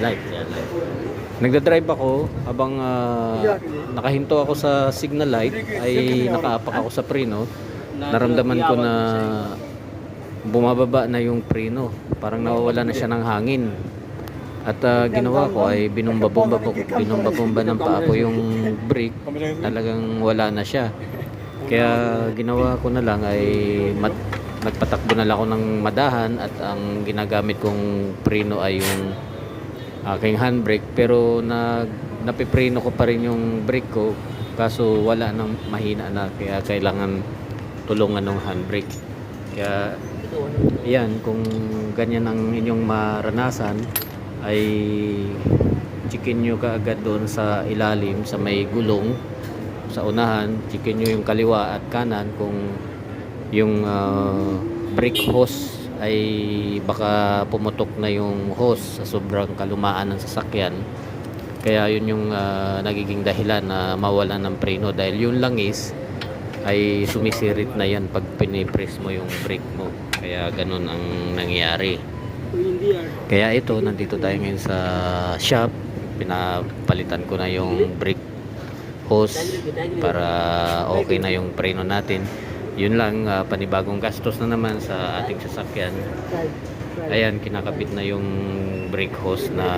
Light, yan, light. Nagdadrive ako habang ah, nakahinto ako sa signal light ay nakaapak ako sa preno. Naramdaman ko na bumababa na yung preno. Parang nawawala na siya ng hangin. At ah, ginawa ko ay binumba-bumba binumba-bumba ng paa ko yung brake. Talagang wala na siya. Kaya ginawa ko na lang ay mat, nagpatakbo na lang ako ng madahan at ang ginagamit kong preno ay yung aking handbrake pero nag napipreno ko pa rin yung brake ko kaso wala nang mahina na kaya kailangan tulungan ng handbrake. Kaya yan kung ganyan ang inyong maranasan ay chikin nyo kaagad doon sa ilalim sa may gulong sa unahan chikin nyo yung kaliwa at kanan kung yung ah, brake hose ay baka pumutok na yung hose sa sobrang kalumaan ng sasakyan. Kaya yun yung ah, nagiging dahilan na mawala ng preno. Dahil yung langis ay sumisirit na yan pag pinipress mo yung brake mo. Kaya ganun ang nangyayari kaya ito nandito tayo ngayon sa shop. Pinapalitan ko na yung brake hose para okay na yung preno natin yun lang ah, panibagong gastos na naman sa ating sasakyan. Ayan kinakabit na yung brake hose na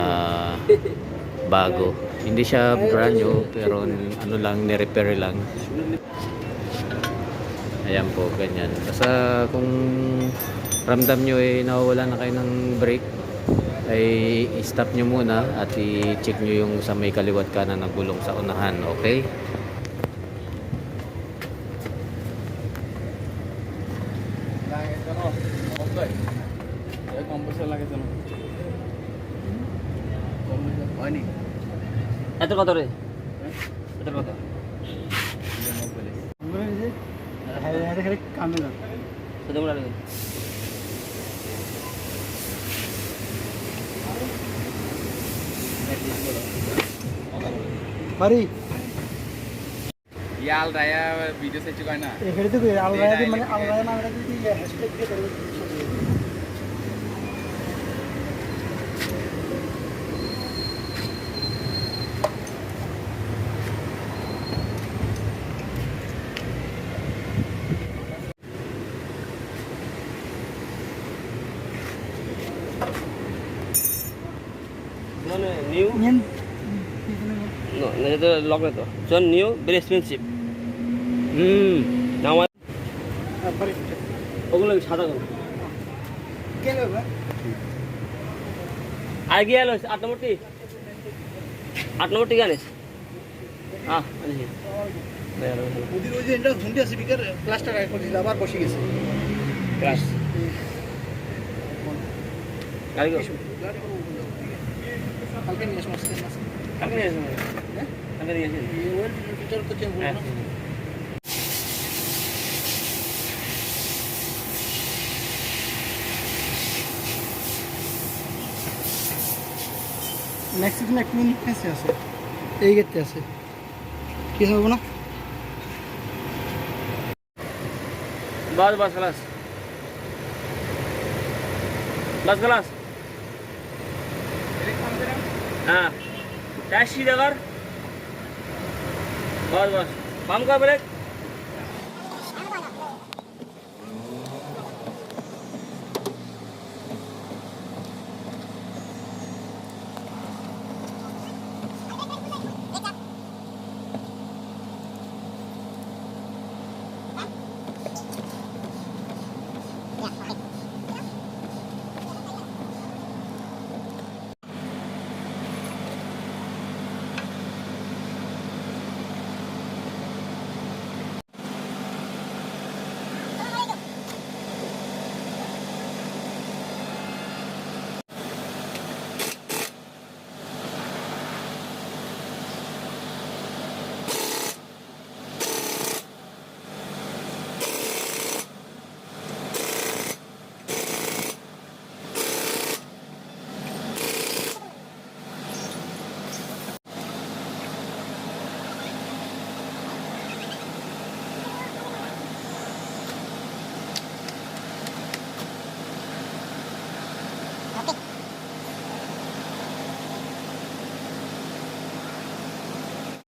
bago. Hindi siya brand new pero ano lang ni-repair lang. Ayan po ganyan. Basta kung ramdam nyo eh nawawala na kayo ng brake ay i-stop nyo muna at i-check nyo yung sa may kaliwat kanan ng gulong sa unahan okay কম পয়সা লাগে কেন হয়নি এত কত রে? এত কত? কামে Mari. మరి ইয়াল রায়া ভিডিও সেট কয় না এখানে তো আলগায়া মানে আলগায়া নামটা যদি হ্যাশট্যাগ দিয়ে করবে নিউ Yan. No, না এটা লক না তো জন নিউ ভেরি এক্সপেন্সিভ হুম নাও ওগুলো সাদা করো আর গিয়ে এলো আট নম্বরটি? আট নম্বরটি জানিস হ্যাঁ আনিস ওদের ওই যে এটা ঝুন্ডি আছে বিকার ক্লাসটা করছিল আবার বসে গেছে। ক্লাস কালকে নিয়ে আসব কালকে নিয়ে আসবেন হ্যাঁ? কালকে নিয়ে আসবেন ওয়েল ফিটার তো চেঞ্জ হ্যাঁ। করব না নেক্সট দিন একটু নিচে আছে এই গেতে আছে কি হবে না बस बस खलास बस खलास हाँ टैक्सी जगह बस बस पाम का ब्रेक